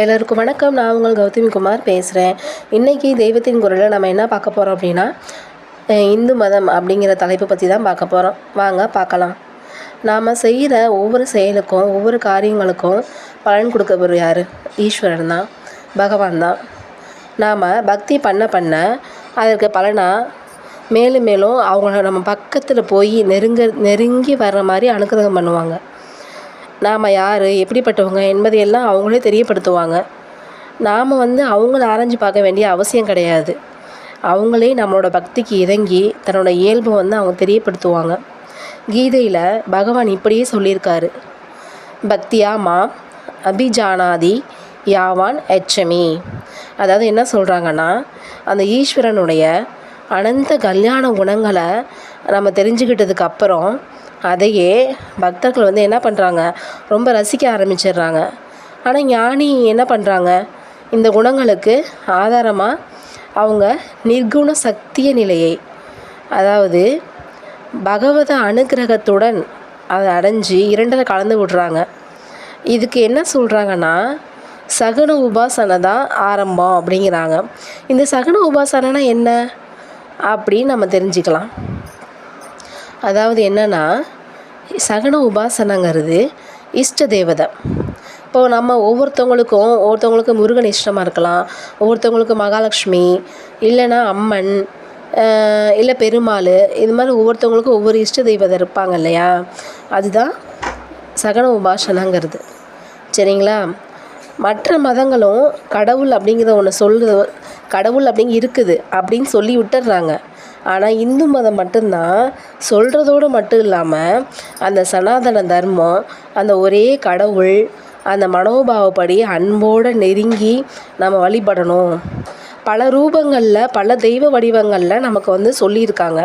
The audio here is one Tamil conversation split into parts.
எல்லோருக்கும் வணக்கம். நான் உங்கள் கௌதமி குமார் பேசுகிறேன் இன்றைக்கி தெய்வத்தின் குரலில் நம்ம என்ன பார்க்க போகிறோம் அப்படின்னா இந்து மதம் அப்படிங்கிற தலைப்பு பற்றி தான் பார்க்க போகிறோம் வாங்க பார்க்கலாம். நாம் செய்கிற ஒவ்வொரு செயலுக்கும் ஒவ்வொரு காரியங்களுக்கும் பலன் கொடுக்கவர் யார்? ஈஸ்வரன் தான். பகவான் தான். நாம் பக்தி பண்ண பண்ண அதற்கு பலனாக மேலும் மேலும் அவங்கள நம்ம பக்கத்தில் போய் நெருங்க நெருங்கி வர்ற மாதிரி அனுகிரகம் பண்ணுவாங்க. நாம் யார் எப்படிப்பட்டவங்க என்பதையெல்லாம் அவங்களே தெரியப்படுத்துவாங்க. நாம் வந்து அவங்கள ஆராய்ஞ்சு பார்க்க வேண்டிய அவசியம் கிடையாது. அவங்களே நம்மளோட பக்திக்கு இறங்கி தன்னோட இயல்பை வந்து அவங்க தெரியப்படுத்துவாங்க. கீதையில் பகவான் இப்படியே சொல்லியிருக்காரு. பக்தியா மா அபிஜானாதி யாவான் எச்சமி. அதாவது என்ன சொல்கிறாங்கன்னா அந்த ஈஸ்வரனுடைய அனந்த கல்யாண குணங்களை நம்ம தெரிஞ்சுக்கிட்டதுக்கு அப்புறம் அதையே பக்தர்கள் வந்து என்ன பண்ணுறாங்க ரொம்ப ரசிக்க ஆரம்பிச்சிடுறாங்க. ஆனால் ஞானி என்ன பண்ணுறாங்க இந்த குணங்களுக்கு ஆதாரமாக அவங்க நிர்குண சக்திய நிலையை அதாவது பகவத அனுக்கிரகத்துடன் அதை அடைஞ்சு இரண்டரை கலந்து விடுறாங்க. இதுக்கு என்ன சொல்கிறாங்கன்னா சகுன உபாசனை தான் ஆரம்பம் அப்படிங்கிறாங்க. இந்த சகுன உபாசனைனா என்ன? அப்படின்னு நம்ம தெரிஞ்சுக்கலாம். அதாவது என்னென்னா சகன உபாசனங்கிறது இஷ்ட தேவதை. இப்போது நம்ம ஒவ்வொருத்தவங்களுக்கும் ஒவ்வொருத்தவங்களுக்கு முருகன் இஷ்டமாக இருக்கலாம் ஒவ்வொருத்தவங்களுக்கு மகாலட்சுமி இல்லைன்னா அம்மன் இல்லை பெருமாள் இது மாதிரி ஒவ்வொருத்தவங்களுக்கும் ஒவ்வொரு இஷ்ட தெய்வதை இருப்பாங்க இல்லையா? அதுதான் சகன உபாசனங்கிறது. சரிங்களா? மற்ற மதங்களும் கடவுள் அப்படிங்கிறத ஒன்று சொல்கிறது கடவுள் அப்படிங்க இருக்குது அப்படின்னு சொல்லி விட்டுடுறாங்க. ஆனால் இந்து மதம் மட்டும்தான் சொல்கிறதோடு மட்டும் இல்லாமல் அந்த சனாதன தர்மம் அந்த ஒரே கடவுள் அந்த மனோபாவப்படி அன்போடு நெருங்கி நம்ம வழிபடணும். பல ரூபங்களில் பல தெய்வ வடிவங்களில் நமக்கு வந்து சொல்லியிருக்காங்க.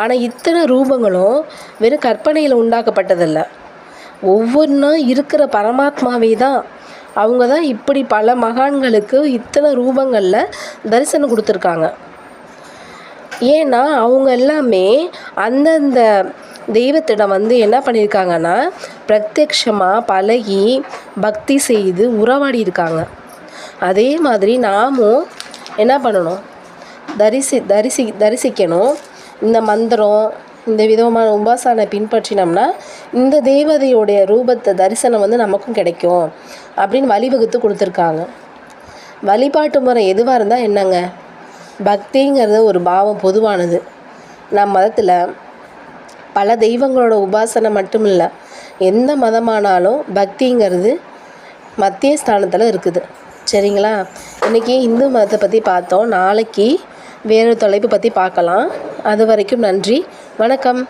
ஆனால் இத்தனை ரூபங்களும் வெறும் கற்பனையில் உண்டாக்கப்பட்டதில்லை. ஒவ்வொன்றும் இருக்கிற பரமாத்மாவே தான் அவங்க தான் இப்படி பல மகான்களுக்கு இத்தனை ரூபங்களில் தரிசனம் கொடுத்துருக்காங்க. ஏன்னா அவங்க எல்லாமே அந்தந்த தெய்வத்திடம் வந்து என்ன பண்ணியிருக்காங்கன்னா பிரத்யக்ஷமாக பழகி பக்தி செய்து உறவாடி இருக்காங்க அதே மாதிரி நாமும் என்ன பண்ணணும்? தரிசி தரிசி தரிசிக்கணும். இந்த மந்திரம் இந்த விதமான உபாசனை பின்பற்றினோம்னா இந்த தேவதையுடைய ரூபத்தை தரிசனம் வந்து நமக்கும் கிடைக்கும் அப்படின்னு வழிவகுத்து கொடுத்துருக்காங்க. வழிபாட்டு முறை எதுவாக இருந்தால் என்னங்க? பக்திங்கிறது ஒரு பாவம் பொதுவானது. நம் மதத்தில் பல தெய்வங்களோட உபாசனை மட்டும் இல்லை எந்த மதமானாலும் பக்திங்கிறது மத்திய ஸ்தானத்தில் இருக்குது. சரிங்களா? இன்றைக்கி இந்து மதத்தை பற்றி பார்த்தோம். நாளைக்கு வேறு தலைப்பு பற்றி பார்க்கலாம். அது வரைக்கும் நன்றி. வணக்கம்.